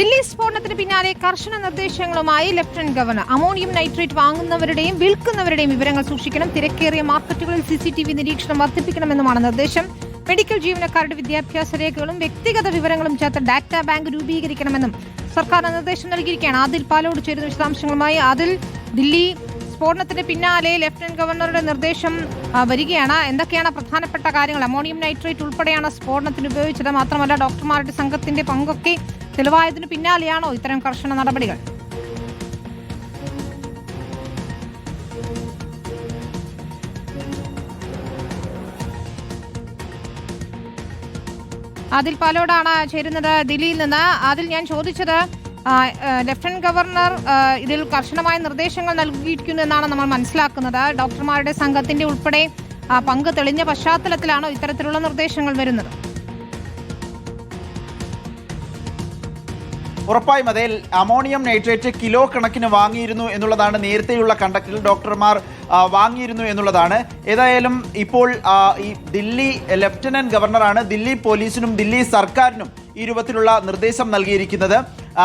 ദില്ലി സ്ഫോടനത്തിന് പിന്നാലെ കർശന നിർദ്ദേശങ്ങളുമായി ലഫ്റ്റനന്റ് ഗവർണർ. അമോണിയം നൈട്രേറ്റ് വാങ്ങുന്നവരുടെയും വിൽക്കുന്നവരുടെയും വിവരങ്ങൾ സൂക്ഷിക്കണം. തിരക്കേറിയ മാർക്കറ്റുകളിൽ സി സി ടി വി നിരീക്ഷണം വർദ്ധിപ്പിക്കണമെന്നുമാണ് നിർദ്ദേശം. മെഡിക്കൽ ജീവനക്കാരുടെ വിദ്യാഭ്യാസ രേഖകളും വ്യക്തിഗത വിവരങ്ങളും ചേർത്ത് ഡാറ്റ ബാങ്ക് രൂപീകരിക്കണമെന്നും സർക്കാർ നിർദ്ദേശം നൽകിയിരിക്കുകയാണ്. ആദിൽ പാലോട് ചേരുന്ന വിശദാംശങ്ങളുമായി ആദിൽ ദില്ലി സ്ഫോടനത്തിന് പിന്നാലെ ലഫ്റ്റനന്റ് ഗവർണറുടെ നിർദ്ദേശം വരികയാണ്. എന്തൊക്കെയാണ് പ്രധാനപ്പെട്ട കാര്യങ്ങൾ? അമോണിയം നൈട്രേറ്റ് ഉൾപ്പെടെയാണ് സ്ഫോടനത്തിന് ഉപയോഗിച്ചത്. മാത്രമല്ല ഡോക്ടർമാരുടെ സംഘത്തിന്റെ പങ്കൊക്കെ തെളിവായതിനു പിന്നാലെയാണോ ഇത്തരം കർശന നടപടികൾ? അതിൽ പലോടാണ് ചേരുന്നത് ദില്ലിയിൽ നിന്ന്. അതിൽ ഞാൻ ചോദിച്ചത് ലഫ്റ്റനന്റ് ഗവർണർ ഇതിൽ കർശനമായ നിർദ്ദേശങ്ങൾ നൽകിയിരിക്കുന്നു എന്നാണ് നമ്മൾ മനസ്സിലാക്കുന്നത്. ഡോക്ടർമാരുടെ സംഘത്തിന്റെ ഉൾപ്പെടെ പങ്ക് തെളിഞ്ഞ പശ്ചാത്തലത്തിലാണോ ഇത്തരത്തിലുള്ള നിർദ്ദേശങ്ങൾ വരുന്നത്. ഉറപ്പായും അതെ അമോണിയം നൈട്രേറ്റ് കിലോ കണക്കിന് വാങ്ങിയിരുന്നു എന്നുള്ളതാണ് നേരത്തെയുള്ള കണ്ടക്റ്റിൽ ഡോക്ടർമാർ വാങ്ങിയിരുന്നു എന്നുള്ളതാണ്. ഏതായാലും ഇപ്പോൾ ഈ ദില്ലി ലഫ്റ്റനന്റ് ഗവർണറാണ് ദില്ലി പോലീസിനും ദില്ലി സർക്കാരിനും ഈ രൂപത്തിലുള്ള നിർദ്ദേശം നൽകിയിരിക്കുന്നത്.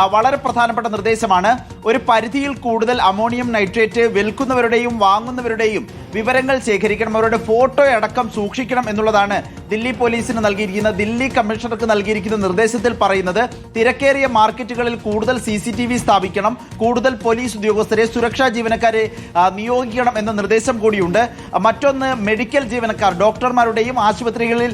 വളരെ പ്രധാനപ്പെട്ട നിർദ്ദേശമാണ്. ഒരു പരിധിയിൽ കൂടുതൽ അമോണിയം നൈട്രേറ്റ് വിൽക്കുന്നവരുടെയും വാങ്ങുന്നവരുടെയും വിവരങ്ങൾ ശേഖരിക്കണം. അവരുടെ ഫോട്ടോ അടക്കം സൂക്ഷിക്കണം എന്നുള്ളതാണ് ദില്ലി പോലീസിന് നൽകിയിരിക്കുന്ന ദില്ലി കമ്മീഷണർക്ക് നൽകിയിരിക്കുന്ന നിർദ്ദേശത്തിൽ പറയുന്നത്. തിരക്കേറിയ മാർക്കറ്റുകളിൽ കൂടുതൽ സി സി ടി വി സ്ഥാപിക്കണം. കൂടുതൽ പോലീസ് ഉദ്യോഗസ്ഥരെ സുരക്ഷാ ജീവനക്കാരെ നിയോഗിക്കണം എന്ന നിർദ്ദേശം കൂടിയുണ്ട്. മറ്റൊന്ന് മെഡിക്കൽ ജീവനക്കാർ ഡോക്ടർമാരുടെയും ആശുപത്രികളിൽ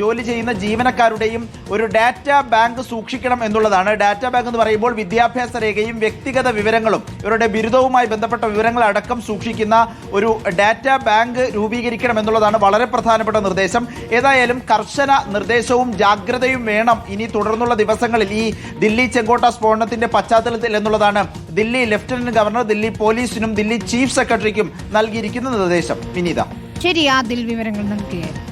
ജോലി ചെയ്യുന്ന ജീവനക്കാരുടെയും ഒരു ഡാറ്റ ബാങ്ക് സൂക്ഷിക്കണം എന്നുള്ളതാണ്. ഡാറ്റ ബാങ്ക് എന്ന് പറയുമ്പോൾ വിദ്യാഭ്യാസ രേഖയും വ്യക്തിഗത വിവരങ്ങളും ഇവരുടെ ബിരുദവുമായി ബന്ധപ്പെട്ട വിവരങ്ങൾ അടക്കം സൂക്ഷിക്കുന്ന ഒരു ഡാറ്റ ബാങ്ക് രൂപീകരിക്കണം എന്നുള്ളതാണ് വളരെ പ്രധാനപ്പെട്ട നിർദ്ദേശം. ഏതായാലും കർശന നിർദ്ദേശവും ജാഗ്രതയും വേണം ഇനി തുടർന്നുള്ള ദിവസങ്ങളിൽ ഈ ദില്ലി ചെങ്കോട്ട സ്ഫോടനത്തിന്റെ പശ്ചാത്തലത്തിൽ എന്നുള്ളതാണ് ദില്ലി ലഫ്റ്റനന്റ് ഗവർണർ ദില്ലി പോലീസിനും ദില്ലി ചീഫ് സെക്രട്ടറിക്കും നൽകിയിരിക്കുന്ന നിർദ്ദേശം. വിനീത. ശരി ആ ദിൽ വിവരങ്ങൾ നൽകിയത്